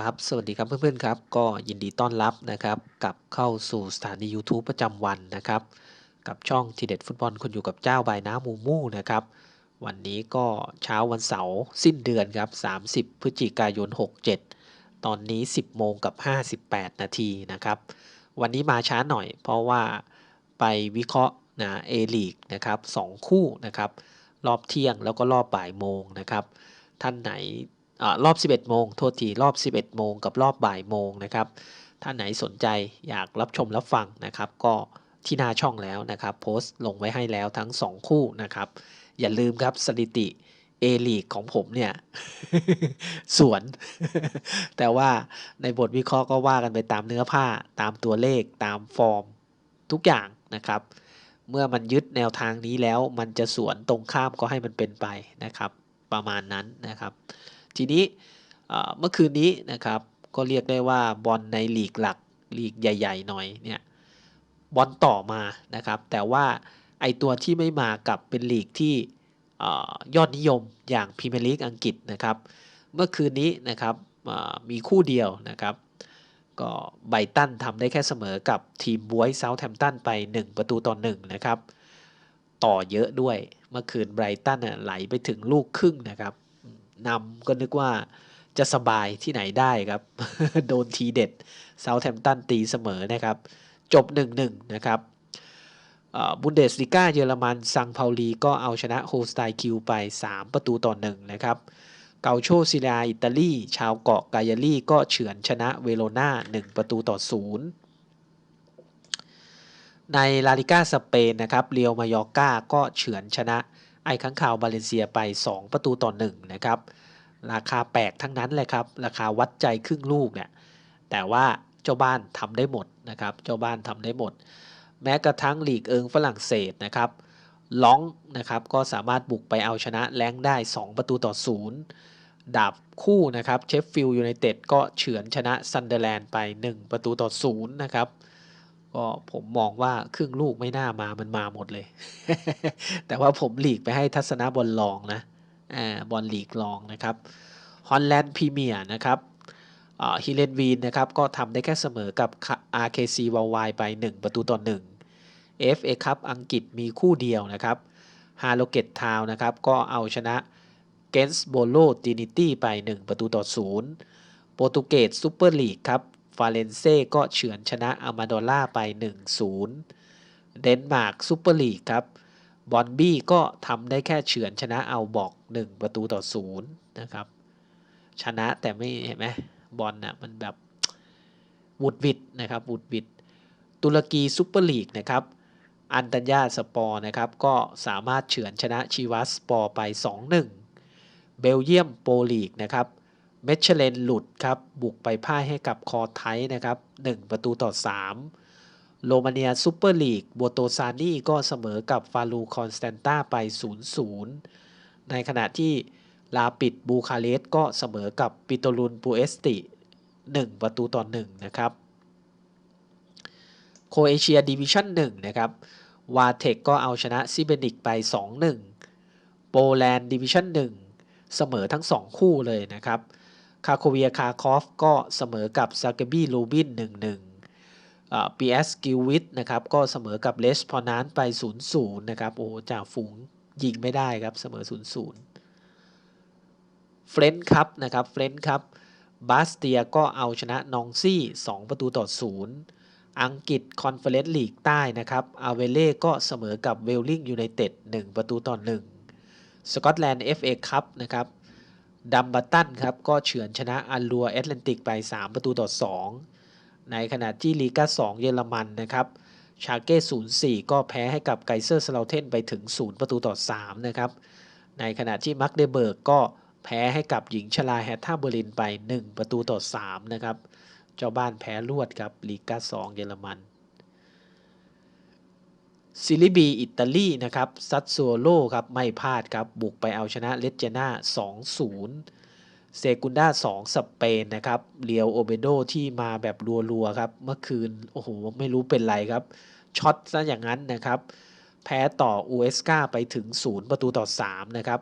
ครับ สวัสดีครับเพื่อนๆครับ ก็ยินดีต้อนรับนะครับกลับเข้าสู่สถานี YouTube ประจำวันนะครับ กับช่องทีเด็ดฟุตบอลคุณอยู่กับเจ้าใบน้ำมูมูนะครับ วันนี้ก็เช้าวันเสาร์สิ้นเดือนครับ 30 พฤศจิกายน 67 ตอนนี้ 10 โมงกับ 58 นาทีนะครับ วันนี้มาช้าหน่อย เพราะว่าไปวิเคราะห์นะเอลีกนะครับสองคู่นะครับ รอบเที่ยงแล้วก็รอบบ่ายโมงนะครับ ท่านไหน รอบ 11 โมง โทษที รอบ 11 โมงกับรอบบ่ายโมงนะครับ ท่านไหนสนใจอยากรับชมรับฟังนะครับ ก็ที่หน้าช่องแล้วนะครับ โพสต์ลงไว้ให้แล้วทั้ง 2 คู่นะครับ อย่าลืมครับสถิติเอลีกของผมเนี่ย สวน แต่ว่าในบทวิเคราะห์ก็ว่ากันไปตามเนื้อผ้าตามตัวเลขตามฟอร์มทุกอย่างนะครับ เมื่อมันยึดแนวทางนี้แล้วมันจะสวนตรงข้ามก็ให้มันเป็นไปนะครับ ประมาณนั้นนะครับ ทีนี้เมื่อคืนนี้นะครับก็เรียกได้ว่าบอลในลีกหลักลีกใหญ่ ๆ หน่อยเนี่ยบอลต่อมานะครับ แต่ว่าไอตัวที่ไม่มากับเป็นลีกที่ยอดนิยมอย่างพรีเมียร์ลีกอังกฤษนะครับ เมื่อคืนนี้นะครับมีคู่เดียวนะครับ ก็ไบตันทำได้แค่เสมอกับทีมบวยเซาท์แฮมป์ตันไป 1 ประตูต่อ1นะครับ ต่อเยอะด้วยเมื่อคืนไบรตันไหลไปถึงลูกครึ่งนะครับ นำก็นึกว่าจะสบายที่ไหนได้ครับ โดนทีเด็ดเซาท์แฮมป์ตันตีเสมอนะครับ จบ 1-1 นะครับบุนเดสลิก้าเยอรมันซังเปาลีก็เอาชนะโฮสไตคิวไป 3 ประตูต่อ1นะครับเกาโชซิลาอิตาลีชาวเกาะกายาลีก็เฉือนชนะเวโรนา1 ประตูต่อ0ในลาลิก้าสเปนนะครับเรียวมายอร์กาก็เฉือนชนะ ไอ้ข้างข่าวบาเลนเซียไป 2 ประตูต่อ1นะครับ ราคาแปลกทั้งนั้นเลยครับ ราคาวัดใจครึ่งลูกเนี่ย แต่ว่าเจ้าบ้านทำได้หมดนะครับ เจ้าบ้านทำได้หมด แม้กระทั่งลีกเอิงฝรั่งเศสนะครับล้องนะครับก็สามารถบุกไปเอาชนะแรงได้ 2 ประตูต่อ 0 ดาบคู่นะครับเชฟฟิลด์ยูไนเต็ดก็เฉือนชนะซันเดอร์แลนด์ไป 1 ประตูต่อ 0 นะครับ ก็ผมมองว่าครึ่งลูกไม่น่ามามันมาหมดเลย แต่ว่าผมหลีกไปให้ทัศนะบอลลองนะอบอลลีกลองนะครับฮอลแลนด์พรีเมียร์นะครับฮิเลนวีนนะครับก็ทำได้แค่เสมอกับ RKC วาวายไป 1 ประตูต่อ1 FA ครับอังกฤษมีคู่เดียวนะครับฮาโลเกตทาวนะครับ ก็เอาชนะเกนส์โบโลตินิตี้ไป 1 ประตูต่อ 0 โปรตุเกสซูเปอร์ลีกครับ ฟาเลนเซ่ก็เฉือนชนะอามาโดล่าไป 1-0 เดนมาร์กซูเปอร์ลีกครับ บอนบี้ก็ทำได้แค่เฉือนชนะเอาบอก 1 ประตูต่อ 0 นะครับ ชนะแต่ไม่เห็นไหมบอลนะ่ะมันแบบวุดวิดนะครับวุดวิดตุรกีซูเปอร์ลีกนะครับอันตัญญาสปอร์นะครับก็สามารถเฉือนชนะชีวัสปอร์ไป 2-1 เบลเยียมโปรลีกนะครับ เมชเลนหลุดครับ บุกไปพ่ายให้กับคอไทนะครับ 1 ประตูต่อ 3 โรมาเนียซูเปอร์ลีกโบโตซานี่ก็เสมอกับฟาลูคอนสแตนตาไป 0-0 ในขณะที่ลาปิดบูคาเรสก็เสมอกับปิโตลุนปูเอสติ 1 ประตูต่อ 1 นะครับ โคเอเชียดิวิชั่น1นะครับ วาเทคก็เอาชนะซิเบนิกไป 2-1 โปแลนด์ดิวิชั่น1เสมอทั้ง 2 คู่เลยนะครับ คาโคเวียคาคอฟก็เสมอกับซากบีลูบิน1-1ปีเอสกิวิทนะครับก็เสมอกับเลสพอนานไป 0-0 นะครับโอ้จ่าฝูงยิงไม่ได้ครับเสมอ 0-0 เฟรนด์ครับนะครับเฟรนด์ครับบาสเตียก็เอาชนะนองซี่ 2 ประตูต่อ 0 อังกฤษคอนเฟอเรนซ์ลีกใต้นะครับอาเวเล่ก็เสมอกับเวลลิงยูไนเต็ด1 ประตูต่อ 1 สกอตแลนด์ FA คัพนะครับ ดัมบัตตันครับก็เฉือนชนะอัลลัวแอตแลนติกไป 3 ประตูต่อ 2 ในขณะที่ลีกา2 เยอรมันนะครับชาเก้04 ก็แพ้ให้กับไกเซอร์สลาเทนไปถึง 0 ประตูต่อ 3 นะครับ ในขณะที่มักเดเบิร์กก็แพ้ให้กับหญิงชลาแฮตท่าเบอร์ลินไป 1 ประตูต่อ 3 นะครับ เจ้าบ้านแพ้รวดครับลีกา2 เยอรมัน ซิลิบีอิตาลีนะครับซัตซัวโลครับไม่พลาดครับบุกไปเอาชนะเลเจน่า2-0 เซกุนดา2สเปนนะครับเลียวโอเบโดที่มาแบบรัวๆครับเมื่อคืนโอ้โหไม่รู้เป็นไรครับช็อตซะอย่างนั้นนะครับแพ้ต่ออูเอสกาไปถึง 0 ประตูต่อ 3 นะครับ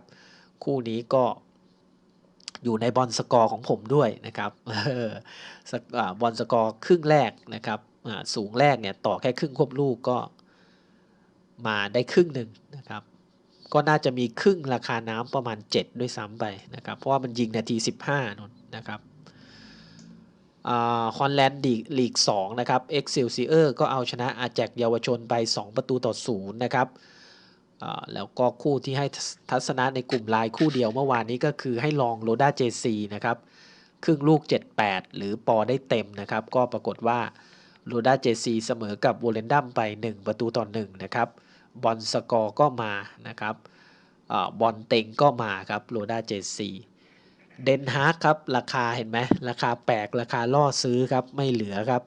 คู่นี้ก็อยู่ในบอลสกอร์ของผมด้วยนะครับออบอลสกอร์ครึ่งแรกนะครับสูงแรกเนี่ยต่อแค่ครึ่งควบลูกก็ มาได้ครึ่งหนึ่งนะครับ ก็น่าจะมีครึ่งราคาน้ำประมาณ 7 ด้วยซ้ำไปนะครับ เพราะว่ามันยิงนาที 15นนนะครับฮอลแลนด์ลีก2นะครับเอ็กซิลซีเออร์ก็เอาชนะอาแจกเยาวชนไป 2 ประตูต่อ0นะครับแล้วก็คู่ที่ให้ทัศนะในกลุ่มลน์คู่เดียวเมื่อวานนี้ก็คือให้ลองโรด้าเจซีนะครับครึ่งลูก 78 หรือปอได้เต็มนะครับ ก็ปรากฏว่าโรด้าเจซีเสมอกับโวเลนดัมไป 1 ประตูต่อ1นะครับ บอลสกอร์ก็มานะครับอบอลเต็งก็มาครับโรด้าเจซีเดนฮาร์กครับ ราคาเห็นไหมราคาแปลกราคาล่อซื้อครับ ไม่เหลือครับ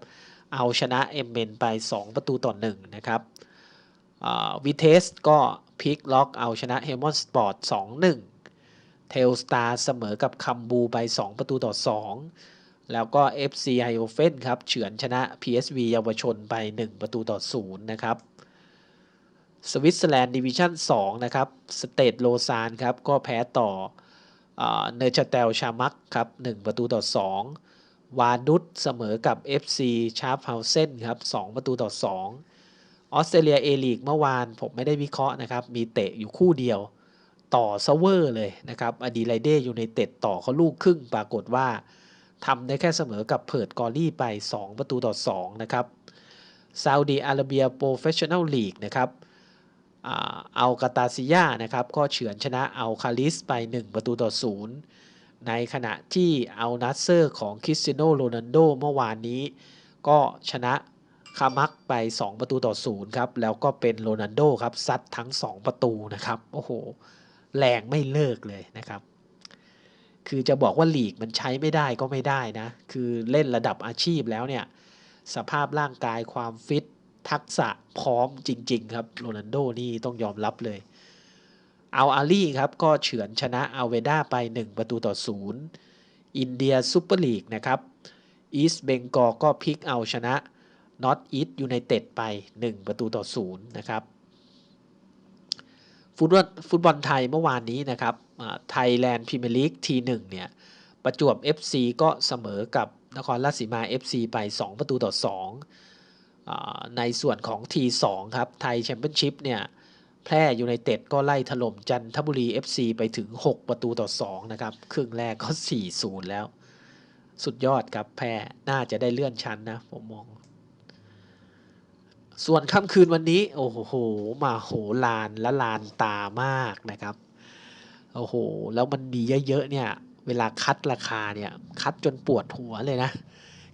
เอาชนะเอ็มเมนไป 2 ประตูต่อ1นะครับวิเทสก็พลิกล็อกเอาชนะเฮมอนสปอร์ต2-1 เทลสตาร์เสมอกับคัมบูไป 2 ประตูต่อ 2 แล้วก็ FC i o f e n ครับ เฉือนชนะ PSV เยาวชนไป 1 ประตูต่อ 0 นะครับ สวิตเซอร์แลนด์ดิวิชั่น2นะครับสเตทโลซานครับก็แพ้ต่อเนเชเตลชามักครับ1ประตูต่อ 2 วานุตเสมอกับ FC ชาร์ฟเฮาเซนครับ2ประตูต่อ 2 ออสเตรเลียเอลีกเมื่อวานผมไม่ได้วิเคราะห์นะครับ มีเตะอยู่คู่เดียว ต่อเซเวอร์เลยนะครับอดีไลเดยูไนเต็ดต่อเขาลูกครึ่งปรากฏว่าทำได้แค่เสมอกับเพิร์ดกอรี่ไป 2 ประตูต่อ 2 นะครับซาอุดีอาระเบียโปรเฟชชั่นแนลลีกนะครับ เอากาตาซิยานะครับก็เฉือนชนะเอาคาลิสไป 1 ประตูต่อ0ในขณะที่เอานัสเซอร์ของคริสเตียโนโรนัลโดเมื่อวานนี้ ก็ชนะคามักไป 2 ประตูต่อ0ครับ แล้วก็เป็นโรนัลโดครับซัดทั้ง 2 ประตูนะครับ โอ้โห แรงไม่เลิกเลยนะครับ คือจะบอกว่าลีกมันใช้ไม่ได้ก็ไม่ได้นะ คือเล่นระดับอาชีพแล้วเนี่ย สภาพร่างกายความฟิต ทักษะพร้อมจริง ๆ ครับโรนัลโดนี่ต้องยอมรับเลย เอาอาลี่ครับ ก็เฉือนชนะอัลเวด้าไป 1 ประตูต่อ 0 อินเดียซูเปอร์ลีกนะครับอีสเบงกอก็พลิกเอาชนะนอตอีสยูไนเต็ดไป 1 ประตูต่อ 0 นะครับฟุตบอลฟุตบอลไทยเมื่อวานนี้นะครับไทยแลนด์พรีเมียร์ลีกทีหนึ่งเนี่ยประจวบ FC ก็เสมอกับนครราชสีมา FC ไป 2 ประตูต่อ 2 ในส่วนของ T2 ครับ ไทยแชมเปี้ยนชิพเนี่ย แพร่ยูไนเต็ดก็ไล่ถล่มจันทบุรี FC ไปถึง 6 ประตูต่อ 2 นะครับ ครึ่งแรกก็ 4-0 แล้ว สุดยอดครับ แพร่น่าจะได้เลื่อนชั้นนะ ผมมอง ส่วนค่ำคืนวันนี้ โอ้โห มาโหลานและลานตามากนะครับ โอ้โห แล้วมันมีเยอะๆเนี่ย เวลาคัดราคาเนี่ย คัดจนปวดหัวเลยนะ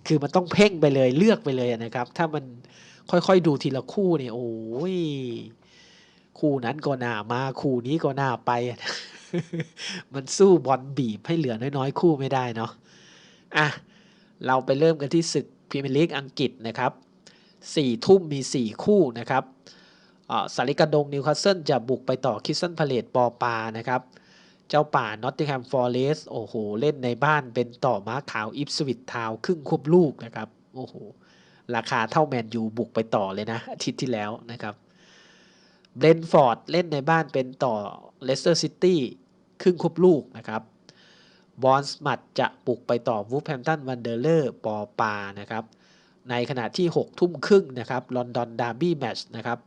คือมันต้องเพ่งไปเลยเลือกไปเลยนะครับ ถ้ามันค่อยๆดูทีละคู่เนี่ยโอ้ยคู่นั้นก็น่ามาคู่นี้ก็น่าไป มันสู้บอลบีบให้เหลือน้อยๆ คู่ไม่ได้เนาะอะเราไปเริ่มกันที่ศึกพรีเมียร์ลีกอังกฤษนะครับสี่ทุ่มมี 4 คู่นะครับสาริกาดงนิวคาสเซิลจะบุกไปต่อคิสเซนพาเลตปอปานะครับ เจ้าป่านอตติงแฮมฟอร์เรสโอ้โห เล่นในบ้านเป็นต่อม้าขาวอิฟสวิตทาวครึ่งควบลูกนะครับ โอ้โห ราคาเท่าแมนยูบุกไปต่อเลยนะ อาทิตย์ที่แล้วนะครับเบรนฟอร์ดเล่นในบ้านเป็นต่อเลสเตอร์ซิตี้ครึ่งควบลูกนะครับบอลสมัตจะบุกไปต่อวูฟแฮมตันวันเดอร์เลอร์ปอปานะครับในขณะที่ 6 ทุ่มครึ่งนะครับลอนดอนดาร์บี้แมชนะครับ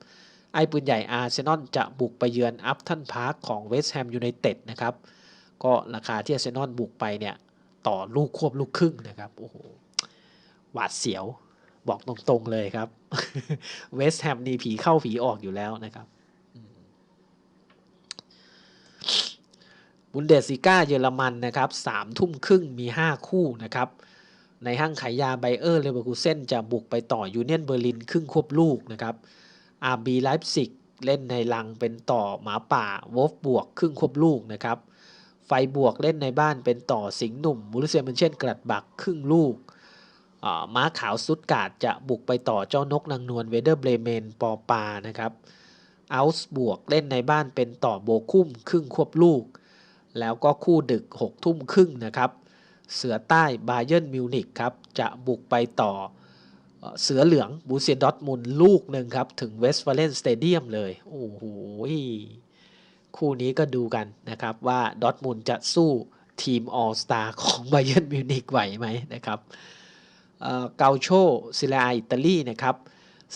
ไอ้ปืนใหญ่อาร์เซนอลจะบุกไปเยือนอัพทันพาร์คของเวสต์แฮมยูไนเต็ดนะครับก็ราคาที่อาร์เซนอลบุกไปเนี่ยต่อลูกควบลูกครึ่งนะครับโอ้โหหวาดเสียวบอกตรงๆเลยครับ เวสต์แฮมนี่ผีเข้าผีออกอยู่แล้วนะครับบุนเดสซิก้าเยอรมันนะครับสามทุ่มครึ่งมี 5 คู่นะครับ ในห้างขายยาไบเออร์เลเวอร์คูเซนจะบุกไปต่อยูเนียนเบอร์ลินครึ่งควบลูกนะครับ อาร์บีไลฟ์ซิกเล่นในลังเป็นต่อหมาป่าวอฟบวกครึ่งควบลูกนะครับ ไฟบวกเล่นในบ้านเป็นต่อสิงห์หนุ่มมูริเซียมันเช่นกลัดบักครึ่งลูกม้าขาวซุดกาดจะบุกไปต่อเจ้านกนางนวลเวเดอร์เบรเมนปอปานะครับอัลส์บวกเล่นในบ้านเป็นต่อโบคุ้มครึ่งควบลูก แล้วก็คู่ดึก6ทุ่มครึ่งนะครับ เสือใต้บาเย r ร์นมิวนิกครับจะบุกไปต่อ เสือเหลืองบูเซียดอทมุนลูกหนึ่งครับ ถึงเวสต์ฟาเลนสเตเดียมเลย โอ้โหคู่นี้ก็ดูกันนะครับว่าดอทมุนจะสู้ทีมออ l สตาร์ของไบเ e นมิวนิกไหวไหมนะครับเกาโชซิลาอิตาลีนะครับ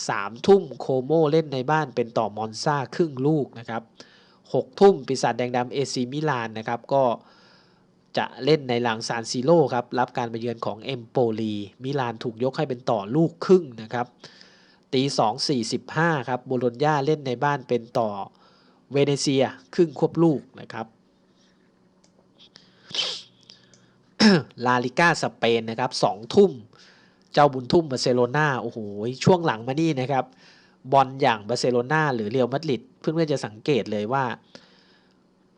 สามทุ่มโคโมเล่นในบ้านเป็นต่อมอนซาครึ่งลูกนะครับหกทุ่มปีศาจแดงดำเอซีมิลานนะครับก็ จะเล่นในหลังซานซิโร่ครับ รับการไปเยือนของเอมโปลีมิลานถูกยกให้เป็นต่อลูกครึ่งนะครับ ตีสองสี่สิบห้าครับโบโลญญาเล่นในบ้านเป็นต่อเวเนเซียครึ่งควบลูกนะครับลาลิก้าสเปนนะครับสองทุ่ม เจ้าบุญทุ่มบาร์เซโลนาโอ้โห ช่วงหลังมานี่นะครับ บอลอย่างบาร์เซโลนาหรือเรอัลมาดริดเพื่อนๆจะสังเกตเลยว่า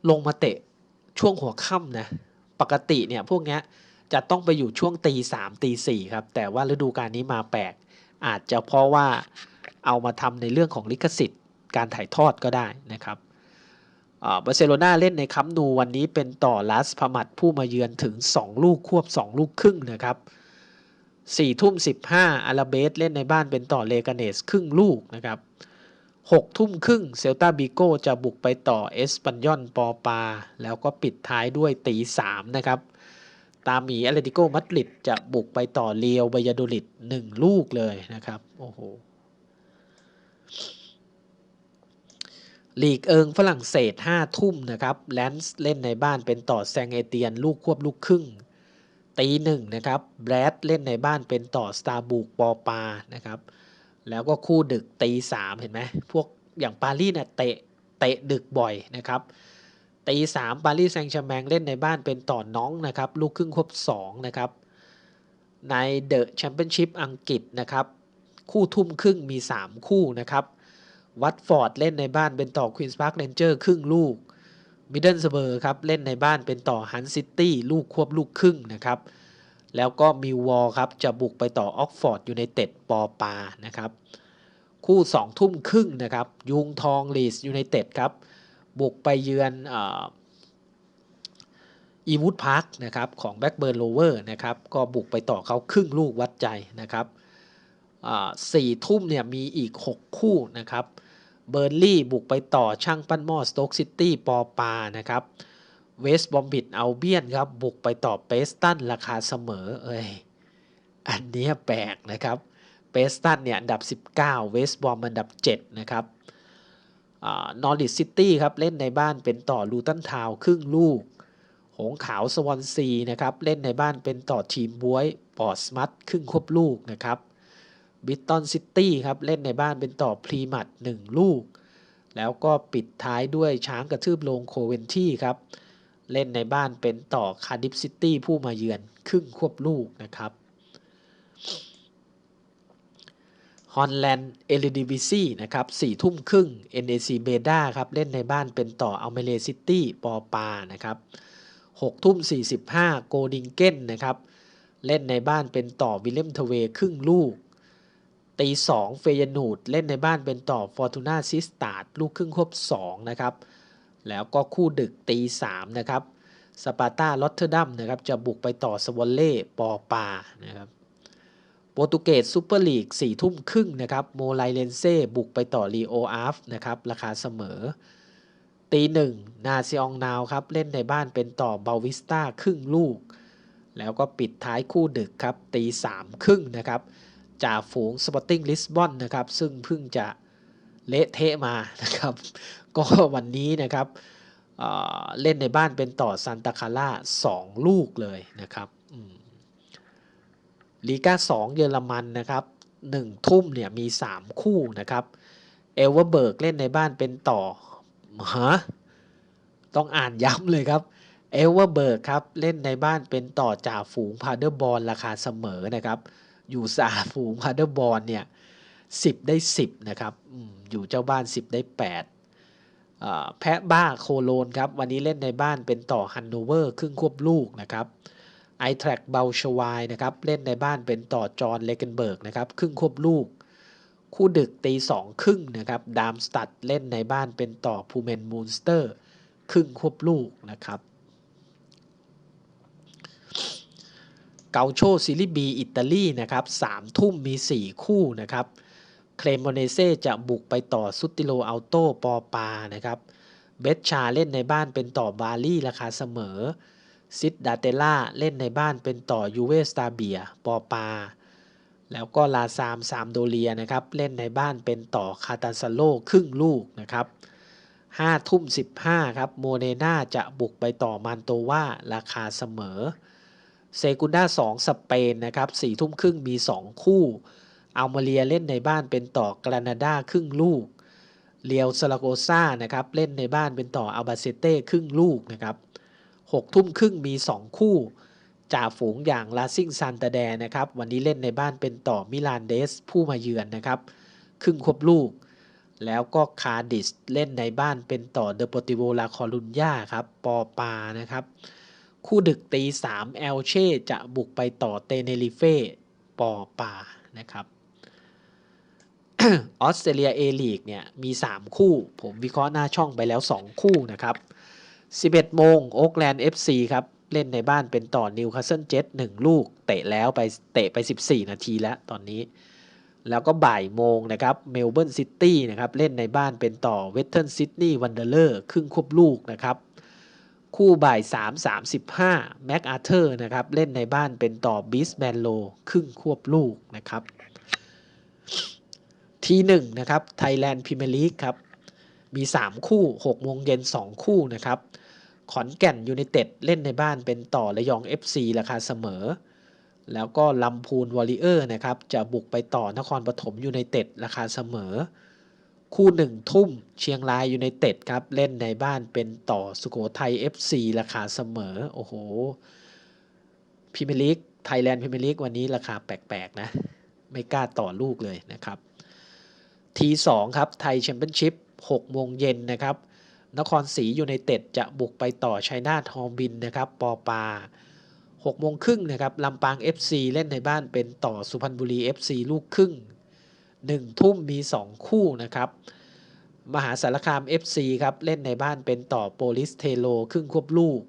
ลงมาเตะช่วงหัวค่ำนะ ปกติเนี่ยพวกนี้จะต้องไปอยู่ช่วงตีสามตีสี่ครับ แต่ว่าฤดูกาลนี้มาแปลก อาจจะเพราะว่าเอามาทำในเรื่องของลิขสิทธิ์ การถ่ายทอดก็ได้นะครับบาร์เซโลนาเล่นในคัมนูวันนี้เป็นต่อลาสพมัดผู้มาเยือนถึง 2 ลูกควบ 2 ลูกครึ่งนะครับ4ทุ่ม15อาราเบสเล่นในบ้านเป็นต่อเลกาเนสครึ่งลูกนะครับ 6 ทุ่มครึ่งเซลตาบิโกจะบุกไปต่อเอสปันยอนปอปา แล้วก็ปิดท้ายด้วยตี 3 นะครับ ตามหมีแอตเลติโกมัดริดจะบุกไปต่อเลียวบายาโดลิด1 ลูกเลยนะครับ โอ้โหลีกเอิงฝรั่งเศส 5 ทุ่มนะครับแลนส์เล่นในบ้านเป็นต่อแซงเอเตียน ลูกควบลูกครึ่ง ตีหนึ่งนะครับแบรดเล่นในบ้านเป็นต่อสตาร์บุกปอปานะครับ แล้วก็คู่ดึกตีสามเห็นไหมพวกอย่างปารีสเนี่ยเตะเตะดึกบ่อยนะครับตีสามปารีสแซงต์แชร์แมงเล่นในบ้านเป็นต่อน้องนะครับ ลูกครึ่งครบ2นะครับ ในเดอะแชมเปี้ยนชิพอังกฤษนะครับ คู่ทุ่มครึ่งมี 3 คู่นะครับ วัตฟอร์ดเล่นในบ้านเป็นต่อควีนส์พาร์คเรนเจอร์ครึ่งลูกมิดเดิลสเบอร์ครับ เล่นในบ้านเป็นต่อฮันซิตี้ลูกควบลูกครึ่งนะครับ แล้วก็มิววอลครับจะบุกไปต่อออกฟอร์ดอยู่ในเต็ดปอปานะครับคู่2ทุ่มครึ่งนะครับยุงทองลีสยูไนเต็ดครับบุกไปเยือนอีวูดพาร์คนะครับของแบ็กเบิร์นโลเวอร์นะครับก็บุกไปต่อเขาครึ่งลูกวัดใจนะครับสี่ทุ่มเนี่ยมีอีก 6 คู่นะครับเบอร์ลี่บุกไปต่อช่างปั้นหม้อสโต๊กซิตี้ปอปานะครับ เวสต์บอมบิดเอาเบียนครับ บุกไปต่อเปสตันราคาเสมอเอ้ยอันนี้แปลกนะครับเปสตันเนี่ยอันดับ 19 เวสต์บอมอันดับ 7 นะครับนอริสซิตี้ครับ เล่นในบ้านเป็นต่อลูตันทาวครึ่งลูก หงขาวสวอนซีนะครับ เล่นในบ้านเป็นต่อทีมบวยปอร์สมัตครึ่งควบลูกนะครับบิตตันซิตี้ครับ เล่นในบ้านเป็นต่อพรีมัด1ลูก แล้วก็ปิดท้ายด้วยช้างกระทืบลงโคเวนที่ครับ เล่นในบ้านเป็นต่อคาร์ดิฟซิตี้ผู้มาเยือนครึ่งควบลูกนะครับฮอนแลนด์เอลิดิวิซีนะครับสี่ทุ่มครึ่ง NAC เบด้าครับเล่นในบ้านเป็นต่ออัลเมเลซิตี้ปอปานะครับหกทุ่มสี่สิบห้าโกดิงเก้นนะครับเล่นในบ้านเป็นต่อวิลเลมทเวครึ่งลูกตีสองเฟยนูดเล่นในบ้านเป็นต่อฟอร์ตูนาซิสตาร์ลูกครึ่งครบ2นะครับ แล้วก็คู่ดึกตีสามนะครับสปาร์ตาลอตเทอร์ดัมนะครับจะบุกไปต่อสวอลเล่ปอปานะครับโปรตุเกสซูเปอร์ลีกสี่ทุ่มครึ่งนะครับโมไลเลนเซ่บุกไปต่อรีโออาฟนะครับราคาเสมอ ตีหนึ่งนาซิองนาวครับเล่นในบ้านเป็นต่อบาวิสตาครึ่งลูก แล้วก็ปิดท้ายคู่ดึกครับตีสามครึ่งนะครับจ่าฝูงสปอร์ติ้งลิสบอนนะครับซึ่งเพิ่งจะ เละเทะมานะครับ ก็วันนี้นะครับเเล่นในบ้านเป็นต่อซันตาคาร่า2 ลูกเลยนะครับลีกา2 เยอรมันนะครับ1ทุ่มเนี่ยมี 3 คู่นะครับเอเวอร์เบิร์กเล่นในบ้านเป็นต่อฮะต้องอ่านย้ำเลยครับเอเวอร์เบิร์กครับเล่นในบ้านเป็นต่อจ่าฝูงพาเดอร์บอลราคาเสมอนะครับ อยู่สาฝูงพาเดอร์บอลเนี่ย สิบได้สิบนะครับอยู่เจ้าบ้านสิบได้แปดแพะบ้าโคโลนครับ วันนี้เล่นในบ้านเป็นต่อฮันโนเวอร์ครึ่งควบลูกนะครับไอแทร็กเบลชวายนะครับเล่นในบ้านเป็นต่อจอห์นเลเกนเบิร์กนะครับครึ่งควบลูก คู่ดึกตีสองครึ่งนะครับดามสตัดเล่นในบ้านเป็นต่อพูเมนมูนสเตอร์ครึ่งควบลูกนะครับเกาโชซิลิบีอิตาลีนะครับสามทุ่มมี 4 คู่นะครับ เคลมโมเนเซจะบุกไปต่อซุติโลอัลโตปอปานะครับเบชชาเล่นในบ้านเป็นต่อบาลี่ราคาเสมอซิดดาเตล่าเล่นในบ้านเป็นต่อยูเวสตาเบียปอปา แล้วก็ลาซามซามโดเลียนะครับเล่นในบ้านเป็นต่อคาตาซาโลครึ่งลูกนะครับ5ทุ่ม15ครับโมเนนาจะบุกไปต่อมันโตว่าราคาเสมอเซกุนดา2สเปนนะครับ4ทุ่มครึ่งมี 2 คู่ อัลมาเรียเล่นในบ้านเป็นต่อกรานาดาครึ่งลูกเรียวซาลาโกซานะครับเล่นในบ้านเป็นต่ออัลบาเซเต้ครึ่งลูกนะครับ6ทุ่มครึ่งมี 2 คู่จ่าฝูงอย่างลาซิงซานตาแดนะครับวันนี้เล่นในบ้านเป็นต่อมิลานเดสผู้มาเยือนนะครับครึ่งควบลูก แล้วก็คาดิสเล่นในบ้านเป็นต่อเดโปติโวลาคอรุนยาครับปอปานะครับคู่ดึกตี3เอลเช่จะบุกไปต่อเตเนริเฟ่ปอปานะครับ ออสเตรเลียเอลีกเนี่ยมี 3 คู่ ผมวิเคราะห์หน้าช่องไปแล้ว 2 คู่นะครับ 11 โมงโอ๊กแลนด์ FC ครับ เล่นในบ้านเป็นต่อนิวคาสเซิลเจ็ต1ลูก เตะแล้วไปเตะไป 14 นาทีแล้วตอนนี้ แล้วก็บ่ายโมงนะครับเมลเบิร์นซิตี้นะครับเล่นในบ้านเป็นต่อเวสเทิร์นซิดนีย์วันเดอร์เลอร์ครึ่งควบลูกนะครับคู่บ่าย 3 35แม็กอาเธอร์นะครับเล่นในบ้านเป็นต่อบิสแมนโลครึ่งควบลูกนะครับ ทีหนึ่งนะครับไทยแลนด์พรีเมียร์ลีกครับมี 3 คู่6โมงเย็น 2 คู่นะครับ ขอนแก่นยูไนเต็ดเล่นในบ้านเป็นต่อระยอง FC ราคาเสมอ แล้วก็ลำพูนวอริเออร์นะครับ จะบุกไปต่อนครปฐมยูไนเต็ดราคาเสมอ คู่หนึ่งทุ่มเชียงรายยูไนเต็ดครับ เล่นในบ้านเป็นต่อสุโขทัย FC ราคาเสมอ โอ้โหพรีเมียร์ลีกไทยแลนด์พรีเมียร์ลีกวันนี้ราคาแปลกๆนะ ไม่กล้าต่อลูกเลยนะครับ ทีสองครับไทยแชมเปี้ยนชิพ6โมงเย็นนะครับ นครศรียูไนเต็ดจะบุกไปต่อชัยนาทอมบินนะครับ ปอปา6โมงครึ่งนะครับลำปาง FC เล่นในบ้านเป็นต่อสุพรรณบุรี FC ลูกครึ่ง 1 ทุ่มมี 2 คู่นะครับ มหาสารคาม FC ครับเล่นในบ้านเป็นต่อโปลิสเทโลครึ่งควบลูก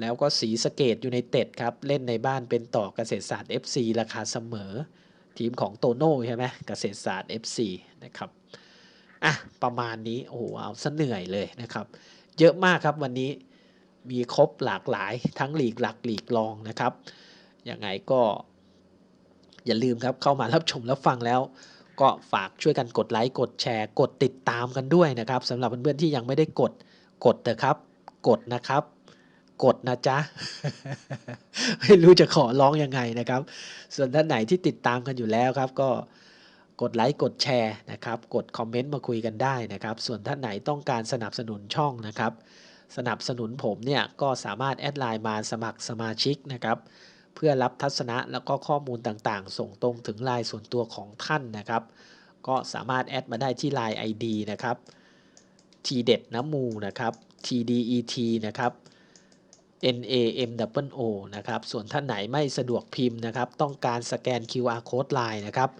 แล้วก็สีสเกตยูไนเต็ดครับเล่นในบ้านเป็นต่อเกษตรศาสตร์ FC ราคาเสมอ ทีมของโตโน่ใช่ไหมเกษตรศาสตร์ FC นะครับอะประมาณนี้โอ้โหเอาซะเหนื่อยเลยนะครับ เยอะมากครับวันนี้มีครบหลากหลายทั้งหลีกหลักหลีกรองนะครับยังไงก็อย่าลืมครับเข้ามารับชมรับฟังแล้ว ก็ฝากช่วยกันกดไลค์กดแชร์ กดติดตามกันด้วยนะครับสำหรับเพื่อนๆที่ยังไม่ได้กดกดเถอะครับ กดนะครับ กดนะจ๊ะ ไม่รู้จะขอร้องยังไงนะครับ ส่วนท่านไหนที่ติดตามกันอยู่แล้วครับ ก็กดไลค์กดแชร์นะครับ กดคอมเมนต์มาคุยกันได้นะครับ ส่วนท่านไหนต้องการสนับสนุนช่องนะครับ สนับสนุนผมเนี่ยก็สามารถแอดไลน์มาสมัครสมาชิกนะครับ เพื่อรับทัศนะแล้วก็ข้อมูลต่างๆ ส่งตรงถึงไลน์ส่วนตัวของท่านนะครับ ก็สามารถแอดมาได้ที่ไลน์ ID นะครับทีเด็ดน้ำมูนะครับ TDET นะครับ NAM double O นะครับ ส่วนท่านไหนไม่สะดวกพิมพ์นะครับ ต้องการสแกน QR code line นะครับ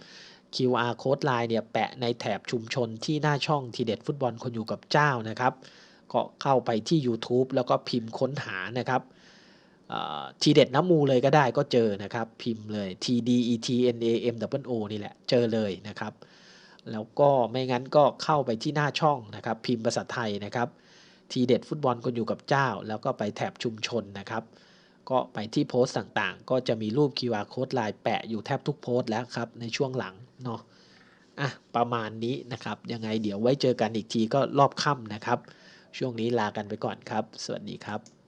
QR code line เนี่ยแปะในแถบชุมชนที่หน้าช่องทีเด็ดฟุตบอลคนอยู่กับเจ้านะครับ ก็เข้าไปที่ YouTube แล้วก็พิมพ์ค้นหานะครับทีเด็ดน้ำมูเลยก็ได้ก็เจอนะครับ พิมพ์เลย T D E T N A M double O นี่แหละเจอเลยนะครับ แล้วก็ไม่งั้นก็เข้าไปที่หน้าช่องนะครับ พิมพ์ภาษาไทยนะครับ ทีเด็ดฟุตบอลคนอยู่กับเจ้า แล้วก็ไปแถบชุมชนนะครับ ก็ไปที่โพสต์ต่างๆ ก็จะมีรูป QR code ลายแปะอยู่แทบทุกโพสต์แล้วครับ ในช่วงหลังเนาะอะประมาณนี้นะครับ ยังไงเดี๋ยวไว้เจอกันอีกทีก็รอบค่ำนะครับ ช่วงนี้ลากันไปก่อนครับ สวัสดีครับ